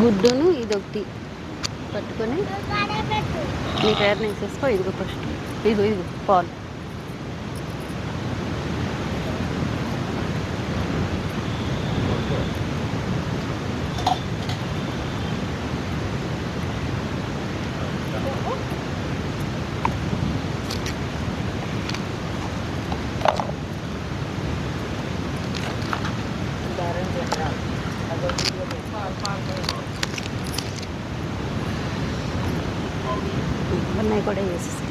గుడ్డును ఇది ఒకటి పట్టుకొని నీ పేరు వేసేసుకో ఇదిగో ఫస్ట్ ఇదిగో ఇదిగో పాలు ఉన్నాయి కూడా వేసేసి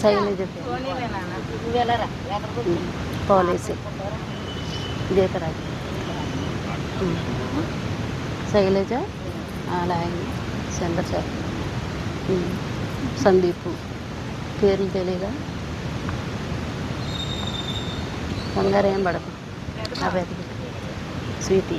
శైలజ పోలీసు వేసి గీతరాజు శైలజ అలాగే చంద్రశేఖర్ సందీప్ పేర్లు తెలియగా కంగారు ఏం పడకు స్వీటీ.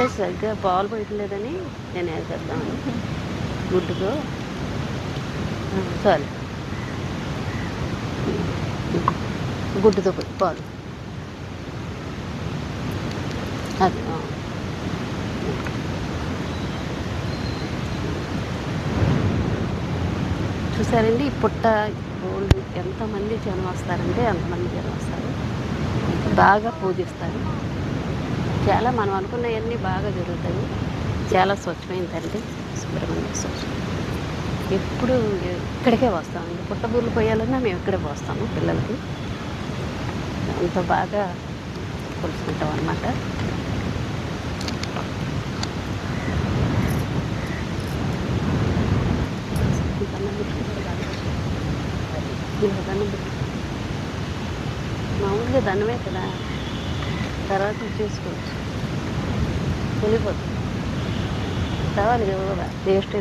అంటే సరిగ్గా పాలు పోయట్లేదని నేను వేసేద్దామని గుడ్డుతో. సారీ. గుడ్డుతో పోయి పాలు అది చూసారండి ఈ పుట్ట గోల్డ్ ఎంతమంది జనం వస్తారంటే అంతమంది జనం వస్తారు బాగా పూజిస్తారు. చాలా మనం అనుకున్నవన్నీ బాగా జరుగుతాయి. చాలా స్వచ్ఛమైందండి. సుబ్రహ్మణ్య స్వచ్ఛం ఎప్పుడు ఇక్కడికే వస్తామండి పుట్టబూర్లు పోయాలన్నా మేము ఇక్కడే పోస్తాము పిల్లలకి. అంత బాగా కొలుసుకుంటాం అన్నమాట. మామూలుగా దండమే కదా. తర్వాత చేసుకోవచ్చు. వెళ్ళిపోతుంది కావాలి కదా టేస్ట్